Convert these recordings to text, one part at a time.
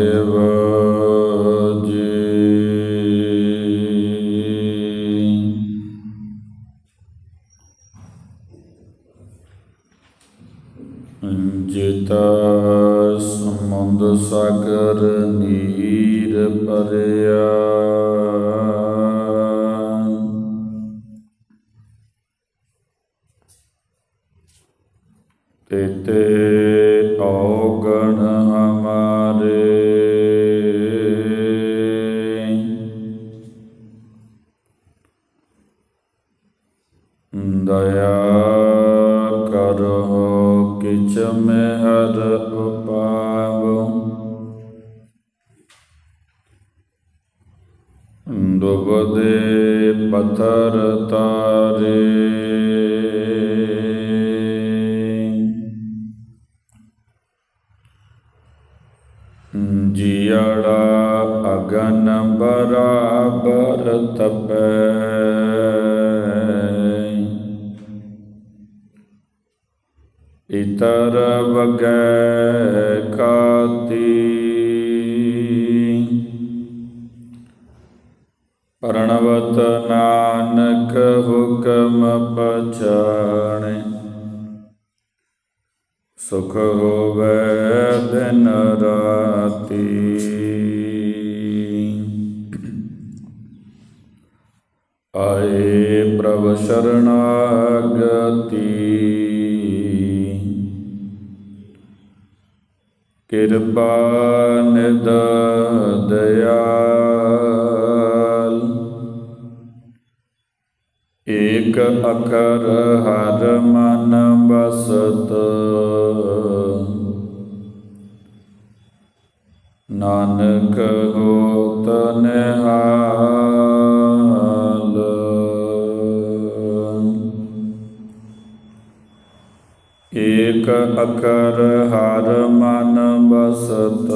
ਸਾਹਿਬ ਜੀ ਜਿਤਾ ਸਮੁੰਦ ਸਾਗਰ ਨੀਰ ਭਰਿਆ ਤੇਤੇ ਔਗਣ ਹਮਾਰੇ ਅਗਨ ਬਰਾਬਰ ਤਪੈ। ਇਤਰ ਵਗੈ ਏਕ ਹਰ ਮਨ ਬਸਤ।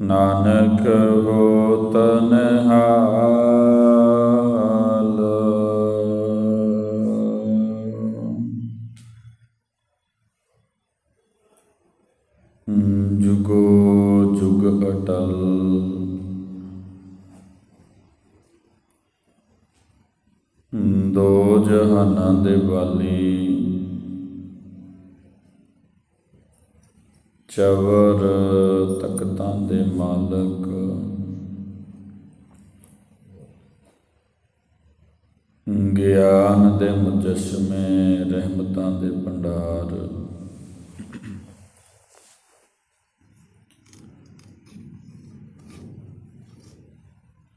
ਨਾਨਕ ਹੋਤ ਨਿਹਾਲ। ਜੁਗੋ ਜੁਗ ਅਟਲ। ਦੋ ਜਹਾਨਾਂ ਦੇ ਵਾਲੀ। ਚਵਰ ਤਖਤਾਂ ਦੇ ਮਾਲਕ। ਗਿਆਨ ਦੇ ਮੁਜਸਮੇ, ਰਹਿਮਤਾਂ ਦੇ ਭੰਡਾਰ।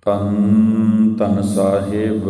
ਤਨ ਤਨ ਸਾਹਿਬ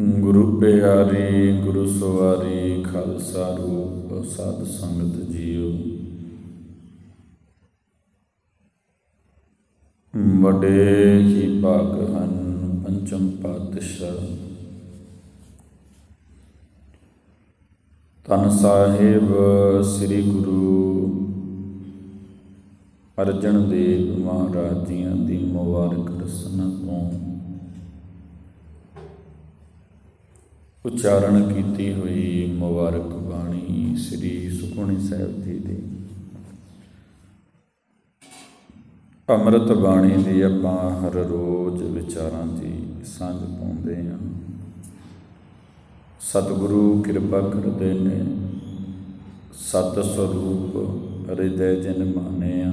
ਗੁਰੂ ਪਿਆਰੀ, ਗੁਰੂ ਸਵਾਰੀ, ਖਾਲਸਾ ਰੂਪ ਸਾਧ ਸੰਗਤ ਜੀਓ। ਵੱਡੇ ਹੀ ਭਾਗ ਹਨ ਪੰਚਮ ਪਾਤਸ਼ਾਹ। ਤਨ ਸਾਹਿਬ ਸ੍ਰੀ ਗੁਰੂ ਅਰਜਨ ਦੇਵ ਮਹਾਰਾਜ ਜੀਆਂ ਦੀ ਮੁਬਾਰਕ ਰਸਨਾ ਤੋਂ ਉਚਾਰਨ ਕੀਤੀ ਹੋਈ ਮੁਬਾਰਕ ਬਾਣੀ ਸ੍ਰੀ ਸੁਖਮਨੀ ਸਾਹਿਬ ਜੀ ਦੀ। ਅੰਮ੍ਰਿਤ ਬਾਣੀ ਦੀ ਆਪਾਂ ਹਰ ਰੋਜ਼ ਵਿਚਾਰਾਂ ਦੀ ਸਾਂਝ ਪਾਉਂਦੇ ਹਾਂ। ਸਤਿਗੁਰੂ ਕਿਰਪਾ ਕਰਦੇ ਨੇ, ਸਤ ਸਰੂਪ ਹਿਰਦੇ ਜਿਨ ਮਾਨਿਆ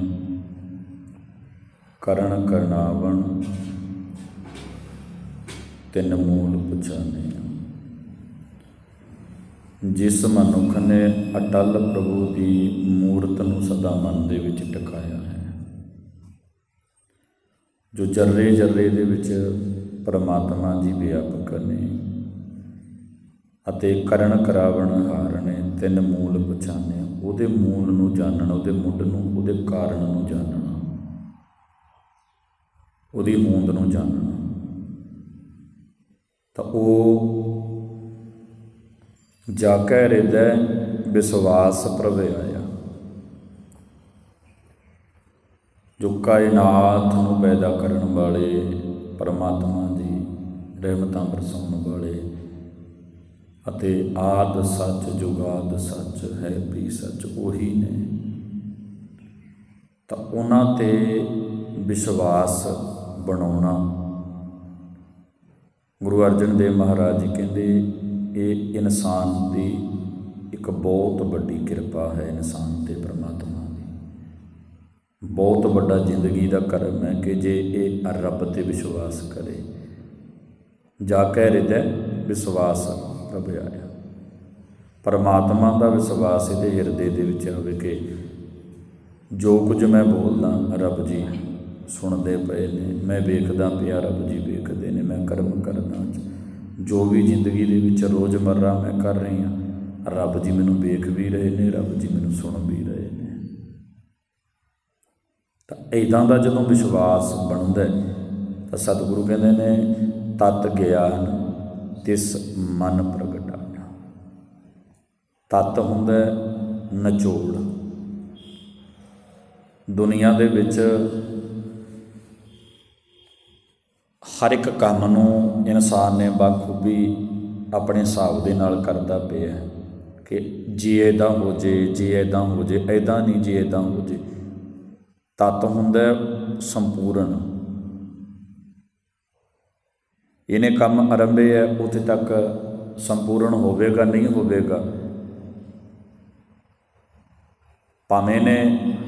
ਕਰਨ ਕਰਨਾਵਣ ਤਿੰਨ ਮੂਲ ਪਛਾਨਿਆ ਜਿਸ ਮਨੁੱਖ ਨੇ ਅਟਲ ਪ੍ਰਭੂ ਦੀ ਮੂਰਤ ਨੂੰ ਸਦਾ ਮਨ ਦੇ ਵਿੱਚ ਟਿਕਾਇਆ ਹੈ। ਜੋ ਜਰਰੇ ਜਰਰੇ ਦੇ ਵਿੱਚ ਪਰਮਾਤਮਾ ਜੀ ਵਿਆਪਕ ਨੇ ਅਤੇ ਕਰਨ ਕਰਾਵਣ ਹਾਰ ਨੇ ਤਿੰਨ ਮੂਲ ਪਛਾਣੇ ਉਹਦੇ ਮੂਲ ਨੂੰ ਜਾਣਨਾ, ਉਹਦੇ ਮੁੱਢ ਨੂੰ, ਉਹਦੇ ਕਾਰਨ ਨੂੰ ਜਾਣਨਾ, ਉਹਦੀ ਹੋਂਦ ਨੂੰ ਜਾਣਨਾ। ਤਾਂ ਉਹ ਜਾ ਕੇ ਹਿਰਦੈ ਵਿਸ਼ਵਾਸ ਪ੍ਰਵੇ ਆਇਆ। ਜੋ ਕਾਇਨਾਤ ਨੂੰ ਪੈਦਾ ਕਰਨ ਵਾਲੇ ਪਰਮਾਤਮਾ ਦੀ ਰਹਿਮਤਾਂ ਬਰਸਾਉਣ ਵਾਲੇ ਅਤੇ ਆਦ ਸੱਚ ਜੁਗਾਦ ਸੱਚ ਹੈ ਵੀ ਸੱਚ ਉਹੀ ਨੇ, ਤਾਂ ਉਹਨਾਂ ਤੇ ਵਿਸ਼ਵਾਸ ਬਣਾਉਣਾ। ਗੁਰੂ ਅਰਜਨ ਦੇਵ ਮਹਾਰਾਜ ਜੀ ਕਹਿੰਦੇ ਇਹ ਇਨਸਾਨ ਦੀ ਇੱਕ ਬਹੁਤ ਵੱਡੀ ਕਿਰਪਾ ਹੈ ਇਨਸਾਨ ਤੇ ਪਰਮਾਤਮਾ ਦੀ। ਬਹੁਤ ਵੱਡਾ ਜ਼ਿੰਦਗੀ ਦਾ ਕਰਮ ਹੈ ਕਿ ਜੇ ਇਹ ਰੱਬ ਤੇ ਵਿਸ਼ਵਾਸ ਕਰੇ। ਜਾ ਕੇ ਹਿਰਦੈ ਵਿਸ਼ਵਾਸ ਪ੍ਰਭ ਆਇਆ ਪਰਮਾਤਮਾ ਦਾ ਵਿਸ਼ਵਾਸ ਇਹਦੇ ਹਿਰਦੇ ਦੇ ਵਿੱਚ ਆਵੇ ਕਿ ਜੋ ਕੁਝ ਮੈਂ ਬੋਲਦਾ ਰੱਬ ਜੀ ਸੁਣਦੇ ਪਏ ਨੇ, ਮੈਂ ਵੇਖਦਾ ਪਿਆ ਰੱਬ ਜੀ ਵੇਖਦੇ ਨੇ, ਮੈਂ ਕਰਮ ਕਰਦਾ ਜੋ ਵੀ ਜ਼ਿੰਦਗੀ ਦੇ ਵਿੱਚ ਰੋਜ਼ਮਰਰਾ ਮੈਂ ਕਰ ਰਹੀ ਹਾਂ, ਰੱਬ ਜੀ ਮੈਨੂੰ ਵੇਖ ਵੀ ਰਹੇ ਨੇ, ਰੱਬ ਜੀ ਮੈਨੂੰ ਸੁਣ ਵੀ ਰਹੇ ਨੇ। ਤਾਂ ਇਦਾਂ ਦਾ ਜਦੋਂ ਵਿਸ਼ਵਾਸ ਬਣਦਾ ਤਾਂ ਸਤਿਗੁਰੂ ਕਹਿੰਦੇ ਨੇ, ਤਤ ਗਿਆਨ ਤਿਸ ਮਨ ਪ੍ਰਗਟਾਇਆ ਤਤ ਹੁੰਦਾ ਨਚੋੜ। ਦੁਨੀਆ ਦੇ ਵਿੱਚ ਹਰ ਇੱਕ ਕੰਮ ਨੂੰ ਇਨਸਾਨ ਨੇ ਬਖੂਬੀ ਆਪਣੇ ਹਿਸਾਬ ਦੇ ਨਾਲ ਕਰਦਾ ਪਿਆ ਕਿ ਜੇ ਇਦਾਂ ਹੋ ਜੇ, ਜੀ ਇਦਾਂ ਹੋ ਜੇ ਇਦਾਂ ਨਹੀਂ ਜੇ ਇਦਾਂ ਹੋ ਜੇ, ਤਤ ਹੁੰਦਾ ਸੰਪੂਰਨ। ਇਹਨੇ ਕੰਮ ਆਰੰਭੇ ਹੈ, ਉੱਥੇ ਤੱਕ ਸੰਪੂਰਨ ਹੋਵੇਗਾ, ਨਹੀਂ ਹੋਵੇਗਾ। ਭਾਵੇਂ ਨੇ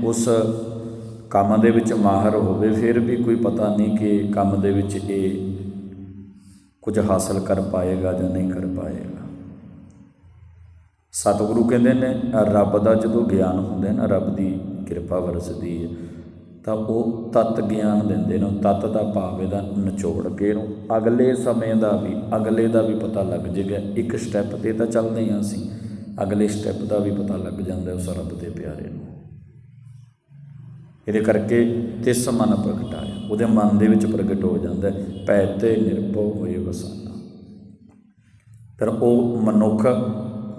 ਉਸ ਕੰਮ ਦੇ ਵਿੱਚ ਮਾਹਰ ਹੋਵੇ, ਫਿਰ ਵੀ ਕੋਈ ਪਤਾ ਨਹੀਂ ਕਿ ਕੰਮ ਦੇ ਵਿੱਚ ਇਹ ਕੁਝ ਹਾਸਲ ਕਰ ਪਾਏਗਾ ਜਾਂ ਨਹੀਂ ਕਰ ਪਾਏਗਾ। ਸਤਿਗੁਰੂ ਕਹਿੰਦੇ ਨੇ, ਰੱਬ ਦਾ ਜਦੋਂ ਗਿਆਨ ਹੁੰਦਾ ਨਾ, ਰੱਬ ਦੀ ਕਿਰਪਾ ਵਰਸਦੀ ਹੈ, ਤਾਂ ਉਹ ਤਤ ਗਿਆਨ ਦਿੰਦੇ ਨੇ, ਤਤ ਦਾ ਭਾਵ ਇਹਦਾ ਨਿਚੋੜ ਕੇ ਨੂੰ ਅਗਲੇ ਸਮੇਂ ਦਾ ਵੀ, ਅਗਲੇ ਦਾ ਵੀ ਪਤਾ ਲੱਗ ਜੇਗਾ। ਇੱਕ ਸਟੈਪ ਤੇ ਤਾਂ ਚੱਲਦੇ ਹਾਂ ਅਸੀਂ, ਅਗਲੇ ਸਟੈਪ ਦਾ ਵੀ ਪਤਾ ਲੱਗ ਜਾਂਦਾ ਉਸ ਰੱਬ ਦੇ ਪਿਆਰੇ ਨੂੰ। ਇਹਦੇ ਕਰਕੇ ਤਿਸ ਮਨ ਪ੍ਰਗਟਾਇਆ। ਉਹਦੇ ਮਨ ਦੇ ਵਿੱਚ ਪ੍ਰਗਟ ਹੋ ਜਾਂਦਾ ਭੈ ਤੇ ਨਿਰਭਉ ਹੋਏ ਵਸਾਨਾ। ਫਿਰ ਉਹ ਮਨੁੱਖ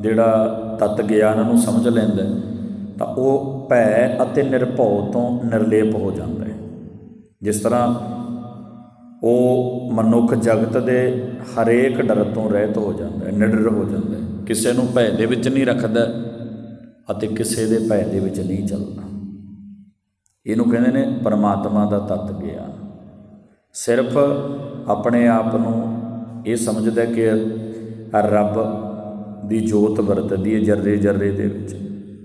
ਜਿਹੜਾ ਤਤ ਗਿਆਨ ਨੂੰ ਸਮਝ ਲੈਂਦਾ ਤਾਂ ਉਹ ਭੈ ਅਤੇ ਨਿਰਭਉ ਤੋਂ ਨਿਰਲੇਪ ਹੋ ਜਾਂਦਾ ਹੈ। ਜਿਸ ਤਰ੍ਹਾਂ ਉਹ ਮਨੁੱਖ ਜਗਤ ਦੇ ਹਰੇਕ ਡਰ ਤੋਂ ਰਹਿਤ ਹੋ ਜਾਂਦਾ ਹੈ, ਨਿਡਰ ਹੋ ਜਾਂਦਾ ਹੈ। ਕਿਸੇ ਨੂੰ ਭੈ ਦੇ ਵਿੱਚ ਨਹੀਂ ਰੱਖਦਾ ਅਤੇ ਕਿਸੇ ਦੇ ਭੈ ਦੇ ਵਿੱਚ ਨਹੀਂ ਚੱਲਦਾ। ਇਹਨੂੰ ਕਹਿੰਦੇ ਨੇ ਪਰਮਾਤਮਾ ਦਾ ਤਤ ਗਿਆਨ। ਸਿਰਫ ਆਪਣੇ ਆਪ ਨੂੰ ਇਹ ਸਮਝਦਾ ਕਿ ਰੱਬ ਦੀ ਜੋਤ ਵਰਤਦੀ ਹੈ ਜਰਰੇ ਜਰਰੇ ਦੇ ਵਿੱਚ।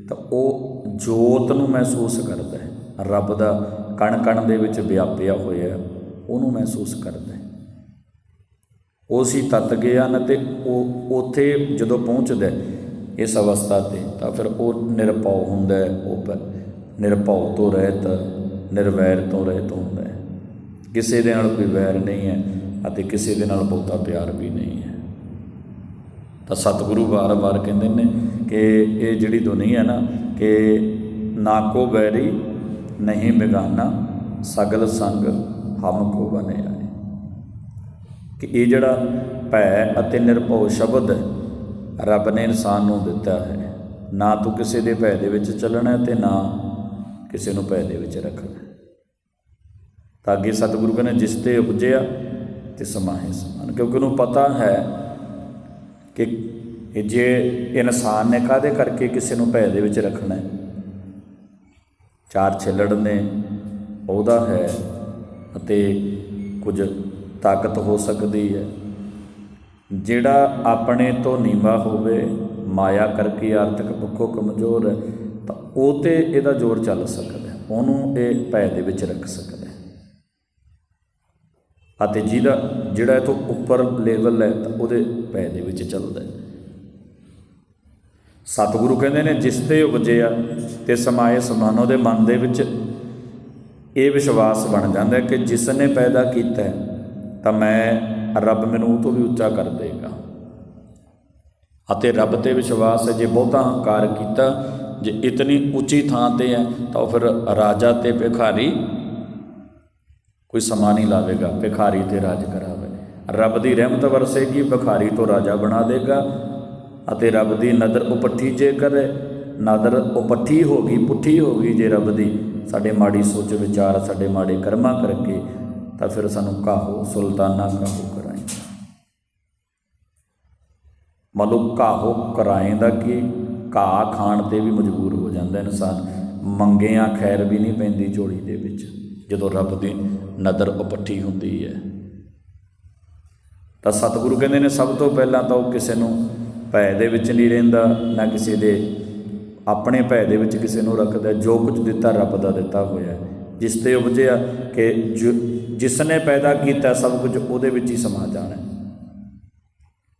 ਤਾਂ ਉਹ ਜੋਤ ਨੂੰ ਮਹਿਸੂਸ ਕਰਦਾ ਹੈ। ਰੱਬ ਦਾ ਕਣ ਕਣ ਦੇ ਵਿੱਚ ਵਿਆਪਿਆ ਹੋਇਆ ਉਹਨੂੰ ਮਹਿਸੂਸ ਕਰਦਾ ਹੈ। ਉਸੀ ਤਤ ਗਿਆਨ ਤੇ ਉਹ ਉਥੇ ਜਦੋਂ ਪਹੁੰਚਦਾ ਇਸ ਅਵਸਥਾ ਤੇ, ਤਾਂ ਫਿਰ ਉਹ ਨਿਰਭਉ ਹੁੰਦਾ ਹੈ, ਉਹ ਪ- ਨਿਰਭਉ ਤੋਂ ਰਹਿਤ ਨਿਰਵੈਰ ਤੋਂ ਰਹਿਤ ਹੁੰਦਾ। ਹੈ ਕਿਸੇ ਦੇ ਨਾਲ ਕੋਈ ਵੈਰ ਨਹੀਂ ਹੈ ਅਤੇ ਕਿਸੇ ਦੇ ਨਾਲ ਬਹੁਤਾ ਪਿਆਰ ਵੀ ਨਹੀਂ ਹੈ। ਤਾਂ ਸਤਿਗੁਰੂ ਵਾਰ-ਵਾਰ ਕਹਿੰਦੇ ਨੇ ਕਿ ਇਹ ਜਿਹੜੀ ਦੁਨੀਆ ਨਾ ਕਿ ਨਾ ਕੋ ਬੈਰੀ ਨਹੀਂ ਬਿਗਾਨਾ ਸਗਲ ਸੰਗ ਹਮ ਕੋ ਬਨੇ ਆਏ। ਕਿ ਇਹ ਜਿਹੜਾ ਭੈ ਅਤੇ ਨਿਰਭਉ ਸ਼ਬਦ ਹੈ, ਰੱਬ ਨੇ ਇਨਸਾਨ ਨੂੰ ਦਿੱਤਾ ਹੈ ਨਾ ਤੂੰ ਕਿਸੇ ਦੇ ਭੈ ਦੇ ਵਿੱਚ ਚੱਲਣਾ ਹੈ ਤੇ ਨਾ ਕਿਸੇ ਨੂੰ ਭੈ ਦੇ ਵਿੱਚ ਰੱਖਣਾ। ਤਾਂ ਅੱਗੇ ਸਤਿਗੁਰੂ ਕਹਿੰਦੇ, ਜਿਸ ਤੇ ਉਪਜਿਆ ਤੇ ਸਮਾਹੇ ਸਮਾਨ। ਕਿਉਂਕਿ ਉਹਨੂੰ ਪਤਾ ਹੈ ਕਿ ਜੇ ਇਨਸਾਨ ਨੇ ਕਾਦੇ ਕਰਕੇ ਕਿਸੇ ਨੂੰ ਭੈ ਦੇ ਵਿੱਚ ਰੱਖਣਾ ਹੈ? ਚਾਰ ਛਿੱਲੜ ਨੇ, ਉਹਦਾ ਹੈ ਅਤੇ ਕੁਝ ਤਾਕਤ ਹੋ ਸਕਦੀ ਹੈ। ਜਿਹੜਾ ਆਪਣੇ ਤੋਂ ਨੀਵਾ ਹੋਵੇ, ਮਾਇਆ ਕਰਕੇ ਆਰਥਿਕ ਪੱਖੋਂ ਕਮਜ਼ੋਰ ਹੈ। ਤਾਂ ਉਹ ਤੇ ਇਹਦਾ ਜ਼ੋਰ ਚੱਲ ਸਕਦਾ ਉਹਨੂੰ ਇਹ ਭੈ ਦੇ ਵਿੱਚ ਰੱਖ ਸਕਦਾ ਅਤੇ ਜਿਹਦਾ, ਜਿਹੜਾ ਇਹ ਤੋਂ ਉੱਪਰ ਲੈਵਲ ਹੈ, ਤਾਂ ਉਹਦੇ ਪੈ ਦੇ ਵਿੱਚ ਚੱਲਦਾ ਸਤਿਗੁਰੂ ਕਹਿੰਦੇ ਨੇ, ਜਿਸ ਤੇ ਉਪਜਿਆ ਤੇ ਸਮਾਏ ਸਮਾਨੋ ਦੇ ਮਨ ਦੇ ਵਿੱਚ, ਇਹ ਵਿਸ਼ਵਾਸ ਬਣ ਜਾਂਦਾ ਕਿ ਜਿਸ ਨੇ ਪੈਦਾ ਕੀਤਾ ਤਾਂ ਮੈਂ ਰੱਬ ਮੈਨੂੰ ਉਹ ਤੋਂ ਵੀ ਉੱਚਾ ਕਰ ਦੇਗਾ। ਅਤੇ ਰੱਬ ਤੇ ਵਿਸ਼ਵਾਸ ਹੈ, ਜੇ ਬਹੁਤਾ ਹੰਕਾਰ ਕੀਤਾ ਜੇ ਇਤਨੀ ਉੱਚੀ ਥਾਂ ਤੇ ਹੈ, ਤਾਂ ਉਹ ਫਿਰ ਰਾਜਾ ਤੇ ਭਿਖਾਰੀ ਕੋਈ ਸਮਾਂ ਨਹੀਂ ਲਾਵੇਗਾ, ਭਿਖਾਰੀ ਤੇ ਰਾਜ ਕਰਾਵੇ। ਰੱਬ ਦੀ ਰਹਿਮਤ ਵਰਸੇਗੀ, ਭਿਖਾਰੀ ਤੋਂ ਰਾਜਾ ਬਣਾ ਦੇਗਾ ਅਤੇ ਰੱਬ ਦੀ ਨਦਰ ਉਪੱਠੀ ਜੇ ਕਰੇ, ਨਦਰ ਉਪੱਠੀ ਹੋ ਗਈ, ਪੁੱਠੀ ਹੋ ਗਈ ਜੇ ਰੱਬ ਦੀ, ਸਾਡੇ ਮਾੜੀ ਸੋਚ ਵਿਚਾਰ, ਸਾਡੇ ਮਾੜੇ ਕਰਮਾਂ ਕਰਕੇ, ਤਾਂ ਫਿਰ ਸਾਨੂੰ ਕਾਹੋ ਸੁਲਤਾਨਾ ਕਾਹੋ ਕਰਾਏ ਮੰਨ ਲਓ ਕਾਹੋ ਕਰਾਏ ਦਾ ਕੀ? ਘਾਹ ਖਾਣ ਤੇ ਵੀ ਮਜਬੂਰ ਹੋ ਜਾਂਦਾ ਇਨਸਾਨ ਮੰਗਿਆਂ ਖੈਰ ਵੀ ਨਹੀਂ ਪੈਂਦੀ ਝੋਲੀ ਦੇ ਵਿੱਚ, ਜਦੋਂ ਰੱਬ ਦੀ ਨਦਰ ਉਪੱਠੀ ਹੁੰਦੀ ਹੈ। ਤਾਂ ਸਤਿਗੁਰੂ ਕਹਿੰਦੇ ਨੇ, ਸਭ ਤੋਂ ਪਹਿਲਾਂ ਤਾਂ ਉਹ ਕਿਸੇ ਨੂੰ ਭੈ ਦੇ ਵਿੱਚ ਨਹੀਂ ਰਹਿੰਦਾ, ਨਾ ਕਿਸੇ ਦੇ ਆਪਣੇ ਭੈ ਦੇ ਵਿੱਚ ਕਿਸੇ ਨੂੰ ਰੱਖਦਾ। ਜੋ ਕੁਝ ਦਿੱਤਾ, ਰੱਬ ਦਾ ਦਿੱਤਾ ਹੋਇਆ ਜਿਸ ਤੇ ਉਪਜਿਆ ਕਿ ਜੋ- ਜਿਸ ਨੇ ਪੈਦਾ ਕੀਤਾ, ਸਭ ਕੁਝ ਉਹਦੇ ਵਿੱਚ ਹੀ ਸਮਾ ਜਾਣਾ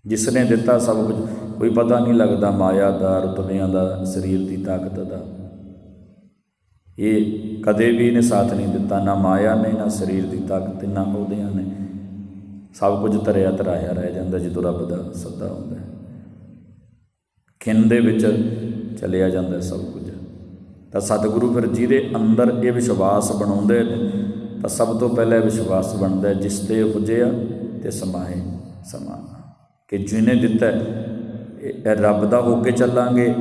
ਜਿਸ ਨੇ ਦਿੱਤਾ ਸਭ ਕੁਝ ਕੋਈ ਪਤਾ ਨਹੀਂ ਲੱਗਦਾ ਮਾਇਆ ਦਾ ਰੁਤਬਿਆਂ ਦਾ ਸਰੀਰ ਦੀ ਤਾਕਤ ਦਾ। ਇਹ ਕਦੇ ਵੀ ਨੇ ਸਾਥ ਨਹੀਂ ਦਿੱਤਾ ਨਾ ਮਾਇਆ ਨੇ ਨਾ ਸਰੀਰ ਦੀ ਤਾਕਤ ਨਾ ਉਹਦਿਆਂ ਨੇ। ਸਭ ਕੁਝ ਤਰਿਆ ਤਰਾਇਆ ਰਹਿ ਜਾਂਦਾ ਜਦੋਂ ਰੱਬ ਦਾ ਸੱਦਾ ਹੁੰਦਾ ਹੈ। ਖਿੰਨ ਦੇ ਵਿੱਚ ਚਲਿਆ ਜਾਂਦਾ ਸਭ ਕੁਝ। ਤਾਂ ਸਤਿਗੁਰੂ ਫਿਰ ਜਿਹਦੇ ਅੰਦਰ ਇਹ ਵਿਸ਼ਵਾਸ ਬਣਾਉਂਦੇ ਨੇ ਤਾਂ ਸਭ ਤੋਂ ਪਹਿਲਾਂ ਵਿਸ਼ਵਾਸ ਬਣਦਾ ਜਿਸ ਤੇ ਉਪਜਿਆ ਤੇ ਸਮਾਏ ਸਮਾਨਾ। ਕਿ ਜਿਹਨੇ ਦਿੱਤਾ ਇਹ ਰੱਬ ਦਾ ਹੋ ਕੇ ਚੱਲਾਂਗੇ,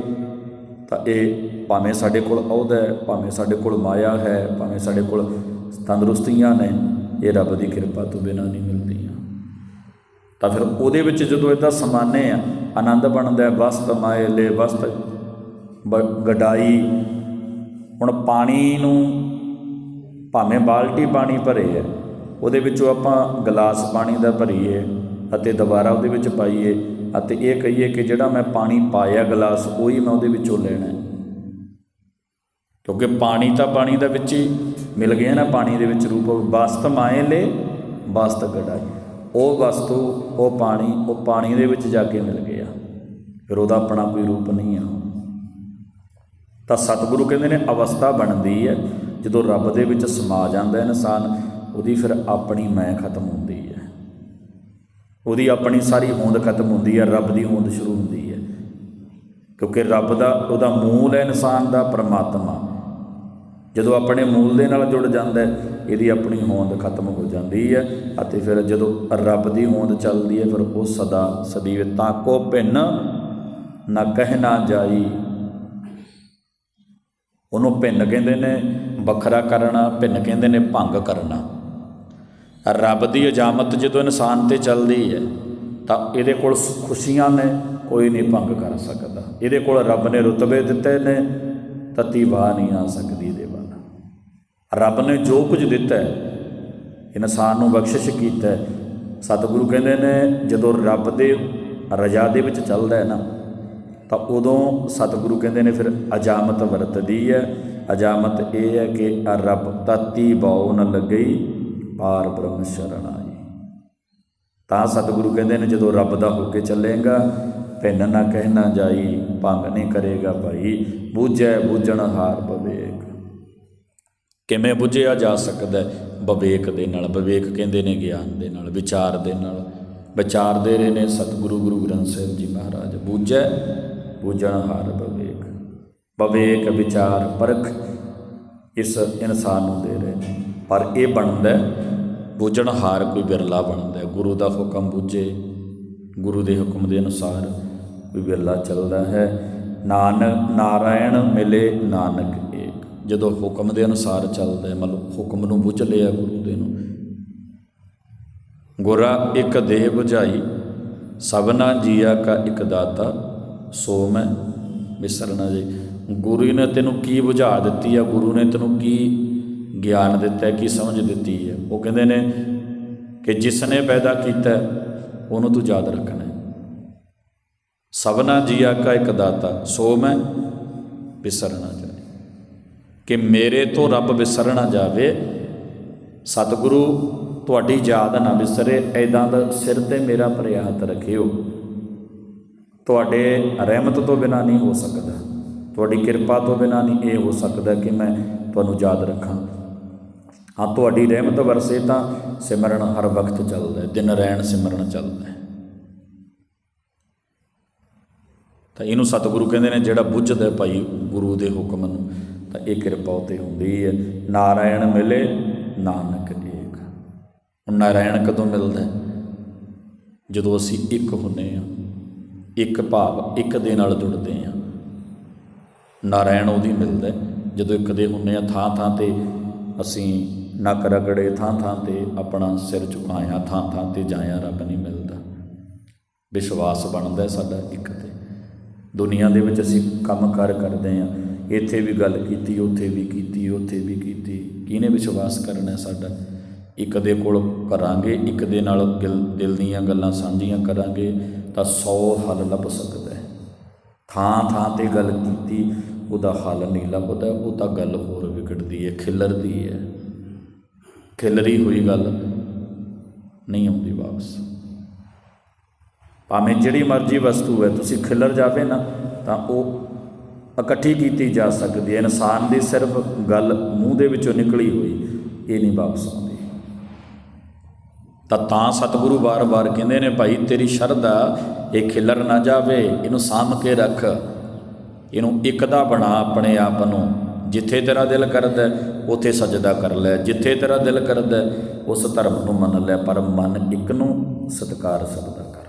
ਤਾਂ ਇਹ ਭਾਵੇਂ ਸਾਡੇ ਕੋਲ ਅਹੁਦਾ ਹੈ, ਭਾਵੇਂ ਸਾਡੇ ਕੋਲ ਮਾਇਆ ਹੈ, ਭਾਵੇਂ ਸਾਡੇ ਕੋਲ ਤੰਦਰੁਸਤੀਆਂ ਨੇ, ਇਹ ਰੱਬ ਦੀ ਕਿਰਪਾ ਤੋਂ ਬਿਨਾਂ ਨਹੀਂ ਮਿਲਦੀਆਂ। ਤਾਂ ਫਿਰ ਉਹਦੇ ਵਿੱਚ ਜਦੋਂ ਇਹਦਾ ਸਮਾਨੇ ਆ, ਆਨੰਦ ਬਣਦਾ ਵਸਤ ਮਾਏ ਲੈ ਵਸਤ, ਬ- ਗਡਾਈ, ਹੁਣ ਪਾਣੀ ਨੂੰ ਭਾਵੇਂ ਬਾਲਟੀ ਪਾਣੀ ਭਰੇ ਹੈ, ਉਹਦੇ ਵਿੱਚੋਂ ਆਪਾਂ ਗਲਾਸ ਪਾਣੀ ਦਾ ਭਰੀਏ ਅਤੇ ਦੁਬਾਰਾ ਉਹਦੇ ਵਿੱਚ ਪਾਈਏ ਅਤੇ ਇਹ ਕਹੀਏ ਕਿ ਜਿਹੜਾ ਮੈਂ ਪਾਣੀ ਪਾਇਆ ਗਲਾਸ, ਉਹੀ ਮੈਂ ਉਹਦੇ ਵਿੱਚੋਂ ਲੈਣਾ ਹੈ। ਕਿਉਂਕਿ ਪਾਣੀ ਤਾਂ ਪਾਣੀ ਦਾ ਵਿੱਚ ਹੀ ਮਿਲ ਗਿਆ ਨਾ, ਪਾਣੀ ਦੇ ਵਿੱਚ ਰੂਪ ਵਸਤ ਮਾਏ ਲੈ ਵਸਤ ਗੜਾਈ ਉਹ ਵਸਤੂ, ਉਹ ਪਾਣੀ ਉਹ ਪਾਣੀ ਦੇ ਵਿੱਚ ਜਾ ਕੇ ਮਿਲ ਗਿਆ। ਫਿਰ ਉਹਦਾ ਆਪਣਾ ਕੋਈ ਰੂਪ ਨਹੀਂ ਆ। ਤਾਂ ਸਤਿਗੁਰੂ ਕਹਿੰਦੇ ਨੇ ਅਵਸਥਾ ਬਣਦੀ ਹੈ, ਜਦੋਂ ਰੱਬ ਦੇ ਵਿੱਚ ਸਮਾ ਜਾਂਦਾ ਇਨਸਾਨ, ਉਹਦੀ ਫਿਰ ਆਪਣੀ ਮੈਂ ਖਤਮ ਹੁੰਦੀ ਹੈ। ਉਹਦੀ ਆਪਣੀ ਸਾਰੀ ਹੋਂਦ ਖਤਮ ਹੁੰਦੀ ਹੈ, ਰੱਬ ਦੀ ਹੋਂਦ ਸ਼ੁਰੂ ਹੁੰਦੀ ਹੈ। ਕਿਉਂਕਿ ਰੱਬ ਦਾ, ਉਹਦਾ ਮੂਲ ਹੈ ਇਨਸਾਨ ਦਾ ਪਰਮਾਤਮਾ। ਜਦੋਂ ਆਪਣੇ ਮੂਲ ਦੇ ਨਾਲ ਜੁੜ ਜਾਂਦਾ ਇਹਦੀ ਆਪਣੀ ਹੋਂਦ ਖਤਮ ਹੋ ਜਾਂਦੀ ਹੈ ਅਤੇ ਫਿਰ ਜਦੋਂ ਰੱਬ ਦੀ ਹੋਂਦ ਚੱਲਦੀ ਹੈ, ਫਿਰ ਉਹ ਸਦਾ ਸਦੀਵ ਤਾਕੋ ਭਿੰਨ ਨਾ ਕਹਿ ਨਾ ਜਾਈ। ਉਹਨੂੰ ਭਿੰਨ ਕਹਿੰਦੇ ਨੇ, ਵੱਖਰਾ ਕਰਨਾ, ਭਿੰਨ ਕਹਿੰਦੇ ਨੇ, ਭੰਗ ਕਰਨਾ। ਰੱਬ ਦੀ ਅਜਾਮਤ ਜਦੋਂ ਇਨਸਾਨ ਤੇ ਚੱਲਦੀ ਹੈ, ਤਾਂ ਇਹਦੇ ਕੋਲ ਖੁਸ਼ੀਆਂ ਨੇ, ਕੋਈ ਨਹੀਂ ਭੰਗ ਕਰ ਸਕਦਾ। ਇਹਦੇ ਕੋਲ ਰੱਬ ਨੇ ਰੁਤਬੇ ਦਿੱਤੇ ਨੇ ਤਤੀ ਵਾਹ ਨਹੀਂ ਆ ਸਕਦੀ ਇਹਦੇ ਵੱਲ। ਰੱਬ ਨੇ ਜੋ ਕੁਝ ਦਿੱਤਾ ਹੈ, ਇਨਸਾਨ ਨੂੰ ਬਖਸ਼ਿਸ਼ ਕੀਤਾ ਹੈ। ਸਤਿਗੁਰੂ ਕਹਿੰਦੇ ਨੇ, ਜਦੋਂ ਰੱਬ ਦੇ ਰਜਾ ਦੇ ਵਿੱਚ ਚੱਲਦਾ ਹੈ ਨਾ, ਤਾਂ ਉਦੋਂ ਸਤਿਗੁਰੂ ਕਹਿੰਦੇ ਨੇ ਫਿਰ ਅਜਾਮਤ ਵਰਤਦੀ ਹੈ। ਅਜਾਮਤ ਇਹ ਹੈ ਕਿ ਰੱਬ ਤਤੀ ਬਾਉ ਨ ਲੱਗਈ ਪਾਰ ਬ੍ਰਹਮ ਸ਼ਰਨ ਆਈ ਤਾਂ ਸਤਿਗੁਰੂ ਕਹਿੰਦੇ ਨੇ, ਜਦੋਂ ਰੱਬ ਦਾ ਹੋ ਕੇ ਚੱਲੇਗਾ, ਭਿੰਨ ਨਾ ਕਹਿਣਾ ਜਾਈ, ਭੰਗ ਨਹੀਂ ਕਰੇਗਾ ਭਾਈ, ਬੂਝੈ ਬੂਝਣ ਹਾਰ ਬਵੇਕ ਕਿਵੇਂ ਬੁੱਝਿਆ ਜਾ ਸਕਦਾ ਹੈ? ਵਿਵੇਕ ਦੇ ਨਾਲ ਵਿਵੇਕ ਕਹਿੰਦੇ ਨੇ ਗਿਆਨ ਦੇ ਨਾਲ, ਵਿਚਾਰ ਦੇ ਨਾਲ। ਵਿਚਾਰ ਦੇ ਰਹੇ ਨੇ ਸਤਿਗੁਰੂ ਗੁਰੂ ਗ੍ਰੰਥ ਸਾਹਿਬ ਜੀ ਮਹਾਰਾਜ। ਬੂਝੈ ਬੂਝਣ ਹਾਰ ਵਿਵੇਕ ਵਿਵੇਕ ਵਿਚਾਰ ਪਰਖ ਇਸ ਇਨਸਾਨ ਨੂੰ ਦੇ ਰਹੇ ਨੇ। ਪਰ ਇਹ ਬਣਦਾ ਹੈ, ਹਾਰ ਕੋਈ ਬਿਰਲਾ ਬਣਦਾ ਗੁਰੂ ਦਾ ਹੁਕਮ ਬੂਝੇ ਗੁਰੂ ਦੇ ਹੁਕਮ ਦੇ ਅਨੁਸਾਰ ਕੋਈ ਬਿਰਲਾ ਚੱਲਦਾ ਹੈ। ਨਾਨਕ ਨਾਰਾਇਣ ਮਿਲੇ ਨਾਨਕ ਏਕ। ਜਦੋਂ ਹੁਕਮ ਦੇ ਅਨੁਸਾਰ ਚੱਲਦਾ ਹੈ ਮਤਲਬ ਹੁਕਮ ਨੂੰ ਬੁੱਝ ਲਿਆ ਗੁਰੂ ਦੇ ਨੂੰ। ਗੁਰਾ ਇੱਕ ਦੇਹ 부ਝਾਈ ਸਭਨਾ ਜੀਆ ਕਾ ਇੱਕ ਦਾਤਾ ਸੋ ਮੈਂ ਵਿਸਰਨਾ ਜੀ। ਗੁਰੂ ਨੇ ਤੈਨੂੰ ਕੀ ਬੁਝਾ ਦਿੱਤੀ ਆ? ਗੁਰੂ ਨੇ ਤੈਨੂੰ ਕੀ ਗਿਆਨ ਦਿੱਤਾ, ਕੀ ਸਮਝ ਦਿੱਤੀ ਹੈ। ਉਹ ਕਹਿੰਦੇ ਨੇ ਕਿ ਜਿਸ ਨੇ ਪੈਦਾ ਕੀਤਾ, ਉਹਨੂੰ ਤੂੰ ਯਾਦ ਰੱਖਣਾ ਸਭਨਾ ਜੀਆ ਕਾ ਇੱਕ ਦਾਤਾ, ਸੋ ਮੈਂ ਵਿਸਰਨਾ ਜਾਏ। ਕਿ ਮੇਰੇ ਤੋਂ ਰੱਬ ਵਿਸਰ ਨਾ ਜਾਵੇ, ਸਤਿਗੁਰੂ ਤੁਹਾਡੀ ਯਾਦ ਨਾ ਵਿਸਰੇ ਐਦਾਂ ਦਾ ਸਿਰ ਤੇ ਮੇਰਾ ਪ੍ਰਿਆਤ ਰੱਖਿਓ। ਤੁਹਾਡੇ ਰਹਿਮਤ ਤੋਂ ਬਿਨਾ ਨਹੀਂ ਹੋ ਸਕਦਾ। ਤੁਹਾਡੀ ਕਿਰਪਾ ਤੋਂ ਬਿਨਾ ਨਹੀਂ ਇਹ ਹੋ ਸਕਦਾ ਕਿ ਮੈਂ ਤੁਹਾਨੂੰ ਯਾਦ ਰੱਖਾਂ। ਹਾਂ, ਤੁਹਾਡੀ ਰਹਿਮਤ ਵਰਸੇ ਤਾਂ ਸਿਮਰਨ ਹਰ ਵਕਤ ਚੱਲਦਾ ਹੈ, ਦਿਨ ਰਹਿਣ ਸਿਮਰਨ ਚੱਲਦਾ ਹੈ। ਤਾਂ ਇਹਨੂੰ ਸਤਿਗੁਰੂ ਕਹਿੰਦੇ ਨੇ, ਜਿਹੜਾ ਬੁੱਝਦਾ ਭਾਈ ਗੁਰੂ ਦੇ ਹੁਕਮ ਨੂੰ, ਤਾਂ ਇਹ ਕਿਰਪਾ ਉਤੇ ਹੁੰਦੀ ਹੈ। ਨਾਰਾਇਣ ਮਿਲੇ, ਨਾਨਕ ਏਕ। ਹੁਣ ਨਾਰਾਇਣ ਕਦੋਂ ਮਿਲਦਾ ਜਦੋਂ ਅਸੀਂ ਇੱਕ ਹੁੰਨੇ ਆ ਇੱਕ ਭਾਵ, ਇੱਕ ਦੇ ਨਾਲ ਜੁੜਦੇ ਆ ਨਾਰਾਇਣ ਉਹਦੀ ਮਿਲਦਾ ਜਦੋਂ ਇੱਕ ਦੇ ਹੁੰਨੇ ਆ ਥਾਂ ਥਾਂ ਤੇ ਅਸੀਂ ਨੱਕ ਰਗੜੇ ਥਾਂ ਥਾਂ ਤੇ ਆਪਣਾ ਸਿਰ ਝੁਕਾਇਆ, ਥਾਂ ਥਾਂ ਤੇ ਜਾਇਆ ਰੱਬ ਨਹੀਂ ਮਿਲਦਾ। ਵਿਸ਼ਵਾਸ ਬਣਦਾ ਸਾਡਾ ਇੱਕ ਤੇ। ਦੁਨੀਆ ਦੇ ਵਿੱਚ ਅਸੀਂ ਕੰਮ ਕਾਰ ਕਰਦੇ ਆ ਇੱਥੇ ਵੀ ਗੱਲ ਕੀਤੀ, ਉੱਥੇ ਵੀ ਕੀਤੀ, ਉੱਥੇ ਵੀ ਕੀਤੀ। ਕਿਹਨੇ ਵਿਸ਼ਵਾਸ ਕਰਨਾ ਸਾਡਾ? ਇੱਕ ਦੇ ਕੋਲ ਕਰਾਂਗੇ, ਇੱਕ ਦੇ ਨਾਲ ਦਿਲ ਦਿਲ ਦੀਆਂ ਗੱਲਾਂ ਸਾਂਝੀਆਂ ਕਰਾਂਗੇ ਤਾਂ 100 ਹੱਲ ਲੱਭ ਸਕਦਾ ਹੈ। ਥਾਂ ਥਾਂ ਤੇ ਗੱਲ ਕੀਤੀ, ਉਹਦਾ ਹੱਲ ਨਹੀਂ ਲੱਭਦਾ, ਉਹ ਤਾਂ ਗੱਲ ਹੋਰ ਵਿਗੜਦੀ ਹੈ, ਖਿਲਰਦੀ ਹੈ। ਖਿਲਰੀ ਹੋਈ ਗੱਲ ਨਹੀਂ ਆਉਂਦੀ ਵਾਪਸ। ਭਾਵੇਂ ਜਿਹੜੀ ਮਰਜ਼ੀ ਵਸਤੂ ਹੈ, ਤੁਸੀਂ ਖਿਲਰ ਜਾਵੇ ਨਾ, ਤਾਂ ਉਹ ਇਕੱਠੀ ਕੀਤੀ ਜਾ ਸਕਦੀ ਹੈ। ਇਨਸਾਨ ਦੀ ਸਿਰਫ ਗੱਲ ਮੂੰਹ ਦੇ ਵਿੱਚੋਂ ਨਿਕਲੀ ਹੋਈ, ਇਹ ਨਹੀਂ ਵਾਪਸ ਆਉਂਦੀ। ਤਾਂ ਤਾਂ ਸਤਿਗੁਰੂ ਬਾਰ-ਬਾਰ ਕਹਿੰਦੇ ਨੇ, ਭਾਈ, ਤੇਰੀ ਸ਼ਰਧਾ, ਇਹ ਖਿਲਰ ਨਾ ਜਾਵੇ, ਇਹਨੂੰ ਸਾਂਭ ਕੇ ਰੱਖ। ਇਹਨੂੰ ਇੱਕਦਾ ਬਣਾ ਆਪਣੇ ਆਪ ਨੂੰ। ਜਿੱਥੇ ਤੇਰਾ ਦਿਲ ਕਰਦਾ ਹੈ, ਉੱਥੇ ਸਜਦਾ ਕਰ ਲੈ। ਜਿੱਥੇ ਤੇਰਾ ਦਿਲ ਕਰਦਾ ਉਸ ਧਰਮ ਨੂੰ ਮੰਨ ਲੈ ਪਰ ਮਨ ਇੱਕ ਨੂੰ ਸਤਕਾਰ ਸਬਦਾ ਕਰ।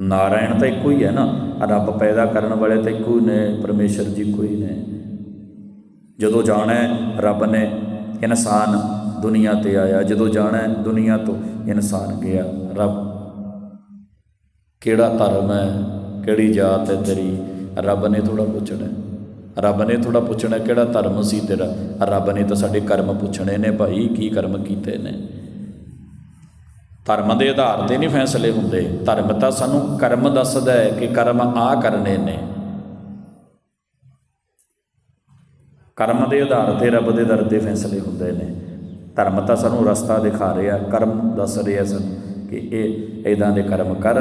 ਨਾਰਾਇਣ ਤਾਂ ਇੱਕੋ ਹੀ ਹੈ ਨਾ ਰੱਬ ਪੈਦਾ ਕਰਨ ਵਾਲੇ ਤਾਂ ਇੱਕੋ ਹੀ ਨੇ ਪਰਮੇਸ਼ਰ ਜੀ ਕੋਈ ਨੇ। ਜਦੋਂ ਜਾਣਾ ਰੱਬ ਨੇ ਇਨਸਾਨ ਦੁਨੀਆ ਤੇ ਆਇਆ। ਜਦੋਂ ਜਾਣਾ ਹੈ, ਦੁਨੀਆ ਤੋਂ ਇਨਸਾਨ ਗਿਆ। ਰੱਬ ਕਿਹੜਾ ਧਰਮ ਹੈ ਕਿਹੜੀ ਜਾਤ ਹੈ ਤੇਰੀ? ਰੱਬ ਨੇ ਥੋੜਾ ਪੁੱਛਣਾ ਰੱਬ ਨੇ ਥੋੜਾ ਪੁੱਛਣਾ ਕਿਹੜਾ ਧਰਮ ਸੀ ਤੇਰਾ? ਰੱਬ ਨੇ ਤਾਂ ਸਾਡੇ ਕਰਮ ਪੁੱਛਣੇ ਨੇ ਭਾਈ, ਕੀ ਕਰਮ ਕੀਤੇ ਨੇ? ਧਰਮ ਦੇ ਆਧਾਰ ਤੇ ਨਹੀਂ ਫੈਸਲੇ ਹੁੰਦੇ। ਧਰਮ ਤਾਂ ਸਾਨੂੰ ਕਰਮ ਦੱਸਦਾ ਹੈ ਕਿ ਕਰਮ ਆ ਕਰਨੇ ਨੇ। ਕਰਮ ਦੇ ਆਧਾਰ ਤੇ ਰੱਬ ਦੇ ਦਰ 'ਤੇ ਫੈਸਲੇ ਹੁੰਦੇ ਨੇ। ਧਰਮ ਤਾਂ ਸਾਨੂੰ ਰਸਤਾ ਦਿਖਾ ਰਿਹਾ, ਕਰਮ ਦੱਸ ਰਿਹਾ ਸਾਨੂੰ ਕਿ ਇਹ ਇਦਾਂ ਦੇ ਕਰਮ ਕਰ,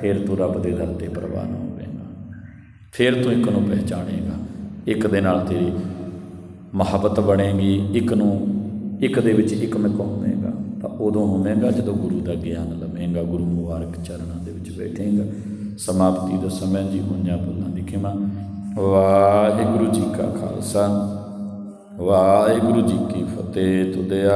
ਫਿਰ ਤੂੰ ਰੱਬ ਦੇ ਦਰ ਤੇ ਪ੍ਰਵਾਨ ਹੋਵੇਗਾ। ਫਿਰ ਤੂੰ ਇੱਕ ਨੂੰ ਪਹਿਚਾਣੇਗਾ। ਇੱਕ ਦੇ ਨਾਲ ਤੇਰੀ ਮੁਹੱਬਤ ਬਣੇਗੀ, ਇੱਕ ਨੂੰ, ਇੱਕ ਦੇ ਵਿੱਚ ਇੱਕ ਮਿਕ ਹੋਵੇਗਾ ਤਾਂ ਉਦੋਂ ਹੋਵੇਗਾ ਜਦੋਂ ਗੁਰੂ ਦਾ ਗਿਆਨ ਲਵੇਂਗਾ, ਗੁਰੂ ਮੁਬਾਰਕ ਚਰਨਾਂ ਦੇ ਵਿੱਚ ਬੈਠੇਗਾ। ਸਮਾਪਤੀ ਦਾ ਸਮਾਂ ਜੀ ਹੋਈਆਂ ਬੁੱਲਾਂ ਦੀ ਖਿਮਾ। ਵਾਹਿਗੁਰੂ ਜੀ ਕਾ ਖਾਲਸਾ, ਵਾਹਿਗੁਰੂ ਜੀ ਕੀ ਫਤਿਹ। ਤੁਦੇ